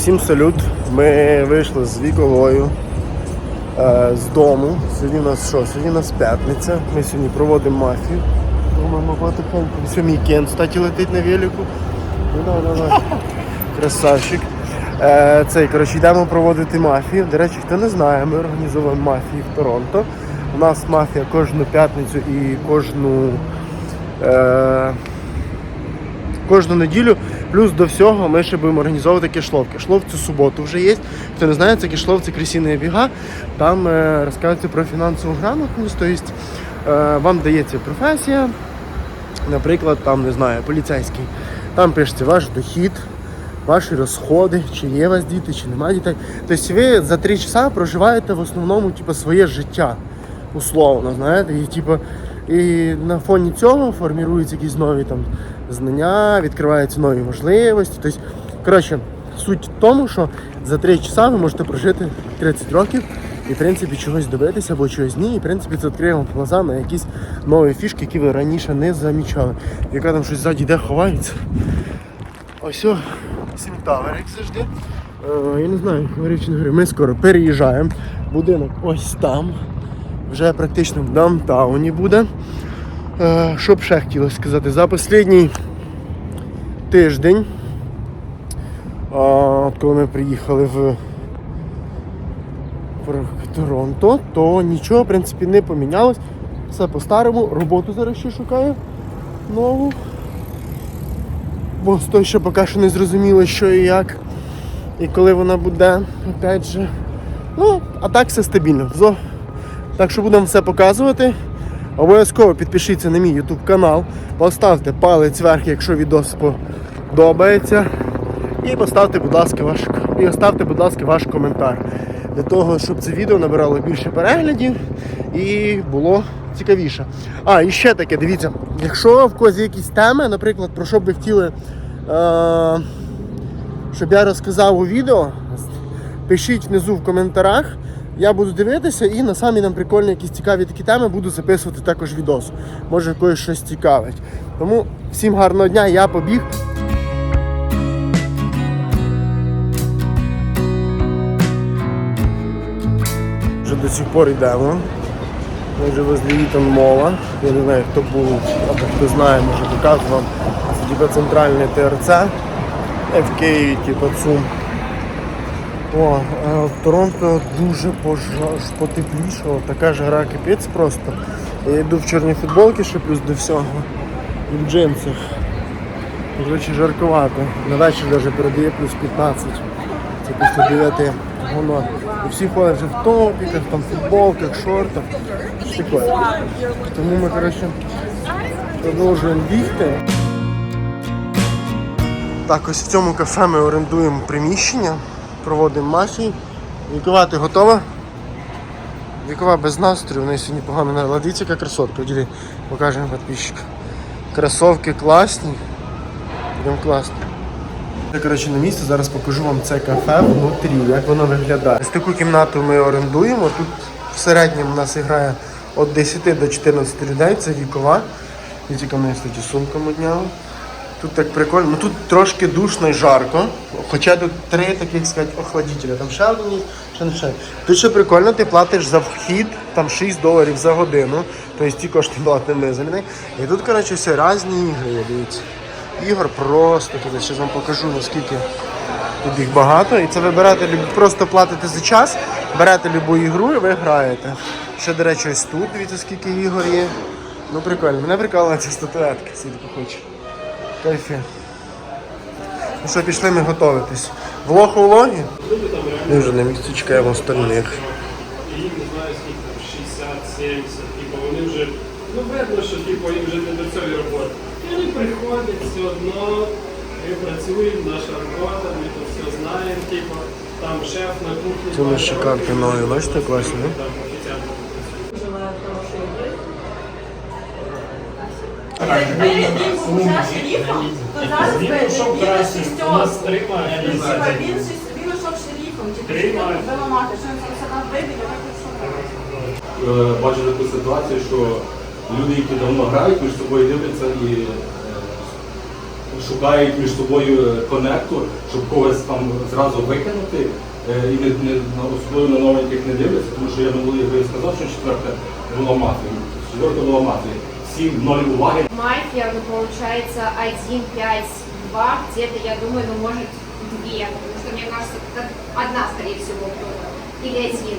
Всім салют. Ми вийшли з віковою е, з дому. Сьогодні у нас що? Сьогодні у нас п'ятниця. Ми сьогодні проводимо мафію. Думаємо потихеньку. Все, мій Кен, кстати, летить на велику. Ну, да, да, да. Красавчик. Е, цей, коротше, йдемо проводити мафію. До речі, хто не знає, ми організовуємо мафії в Торонто. У нас мафія кожну п'ятницю і кожну. Е, кожну неділю. Плюс до всього ми ще будемо організовувати кишлов. Кишлов цю суботу вже є. Хто не знає, це кишлов, це кресійна біга. Там е, розказується про фінансову грамотність. Тобто е, вам дається професія, наприклад, там не знаю, поліцейський. Там пишеться ваш дохід, ваші розходи, чи є у вас діти, чи немає дітей. Тобто ви за три часа проживаєте в основному типу, своє життя, условно, знаєте, і типу. І на фоні цього форміруються якісь нові там знання, відкриваються нові можливості. Тобто, коротше, суть в тому, що за 3 часа ви можете прожити 30 років і, в принципі, чогось добитися або чогось ні. І, в принципі, це відкриє вам глаза на якісь нові фішки, які ви раніше не замічали. Яка там щось ззаді де ховається. Ось Сімтавер, як завжди. Е, я не знаю, говорив чи не говорив, ми скоро переїжджаємо. Будинок ось там. Вже практично в даунтауні буде. Е, що б ще хотілося сказати? За останній тиждень, от коли ми приїхали в Торонто, то нічого в принципі не помінялось. Все по-старому. Роботу зараз ще шукаю нову. Бо з той, що поки що не зрозуміло, що і як. І коли вона буде, опять же. Ну, а так все стабільно. Так що будемо все показувати. Обов'язково підпишіться на мій YouTube канал, поставте палець вверх, якщо відос подобається. І поставте, будь ласка, ваш і оставте, будь ласка, ваш коментар. Для того, щоб це відео набирало більше переглядів і було цікавіше. А, і ще таке, дивіться, якщо в когось якісь теми, наприклад, про що б ви хотіли, е- щоб я розказав у відео, пишіть внизу в коментарях. Я буду дивитися і на самі нам прикольні якісь цікаві такі теми буду записувати також відос. Може когось щось цікавить. Тому всім гарного дня, я побіг. Вже до сих пор йдемо. Ми вже возле Вітон мола. Я не знаю, хто був, або хто знає, може покажу вам. Це типу центральне ТРЦ. В Києві, типу ЦУМ. О, е, в Торонто дуже потеплішало, така жара кипець просто. Я йду в чорній футболці, ще плюс до всього. І в джинсах. Коротше, жаркувато. На вечір навіть передає плюс 15. Це після 9 воно. І всі ходять вже в топіках, там футболках, шортах. Таке. Тому ми, коротше, продовжуємо бігти. Так, ось в цьому кафе ми орендуємо приміщення, проводимо мафії. Вікова, ти готова? Вікова без настрою, в неї сьогодні погано не Дивіться, яка красотка. Діди, покажемо підписчикам. Кросовки класні. Прям класно. Я, коротше, на місці, зараз покажу вам це кафе внутрі, як воно виглядає. Ось таку кімнату ми орендуємо. Тут в середньому у нас грає від 10 до 14 людей, це вікова. І тільки в неї сумка. Тут так прикольно. Ну тут трошки душно і жарко. Хоча тут три таких сказати, охладителя. Там ще один не ще. Тут ще прикольно, ти платиш за вхід там 6 доларів за годину. Тобто ті кошти платимо ми за. І тут, коротше, все різні ігри, дивіться. Ігор просто тут. Зараз вам покажу наскільки тут їх багато. І це ви берете, просто платите за час, берете любу ігру і ви граєте. Ще, до речі, ось тут, дивіться, скільки ігор є. Ну прикольно. Мене прикольно ця статуетка, скільки хоче. Кайфі. Ну що, пішли ми готуватись. Влог у влогі? Ми вже на місці чекаємо остальних. І їм не знаю скільки там 60, 70, типу вони вже, ну видно, що типу їм вже не до цієї роботи. І вони приходять все одно, ми працюємо, наша робота, ми тут все знаємо, типу, там шеф на кухні. Це у нас шикарки нові, бачите, класні, ну? Там офіціант. Желаю хорошої гри. Він був вже шерифом, то зараз би він шістьох. тримає. Він шість- Він йшов чи Тримає. треба мати, що він нас вибіг, так Е, бачу таку ситуацію, що люди, які давно грають, між собою дивляться і е, шукають між собою е, конектор, щоб когось там зразу викинути. е, І не, не особливо на новеньких не дивляться, тому що я минулий я сказав, що четверте було мафія. Четверте було мафія. Всі ноль уваги. Мафия, ну, получается, 1, 5, 2, где-то, я думаю, ну, может, 2, потому что, мне кажется, это одна, скорее всего, была. Или один.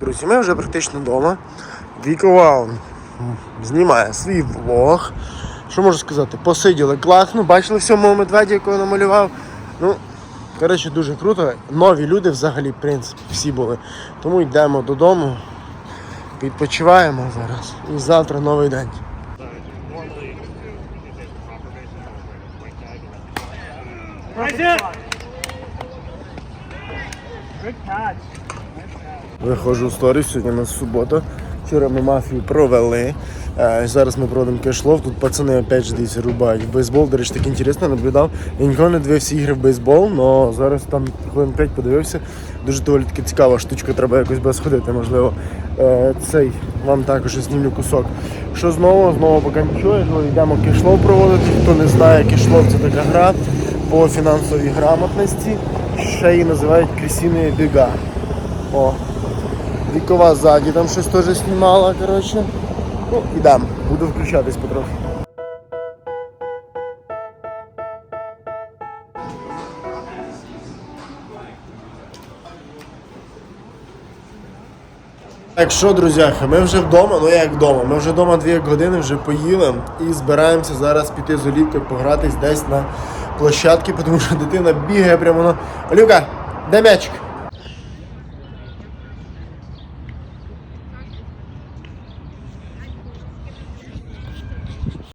Друзі, ми вже практично вдома. Вікова знімає свій влог. Що можу сказати? Посиділи класно, бачили всьому медведі, якого намалював. Ну, коротше, дуже круто. Нові люди взагалі, в принципі, всі були. Тому йдемо додому, відпочиваємо зараз. І завтра новий день. Виходжу в сторіс, сьогодні у субота. Вчора ми мафію провели. Е, Зараз ми проводимо кешлов. Тут пацани опять же дивіться, рубають бейсбол. До речі, так інтересно наблюдав. Я ніколи не дивився ігри в бейсбол, але зараз там хвилин 5 подивився. Дуже доволі таки цікава штучка, треба якось сходити, можливо. Е, Цей вам також знімлю кусок. Що знову? Знову поки нічого, йдемо кешлов проводити. Хто не знає, кешлов це така гра по фінансовій грамотності. Ще її називають крісіни біга. О, Вікова ззаді там щось теж знімала, коротше. Ну, ідемо, буду включатись потрохи. Так що, друзяха, ми вже вдома, ну як вдома, ми вже вдома дві години вже поїли і збираємося зараз піти з Олівкою погратись десь на площадці, тому що дитина бігає прямо на. Олівка, де м'ячик?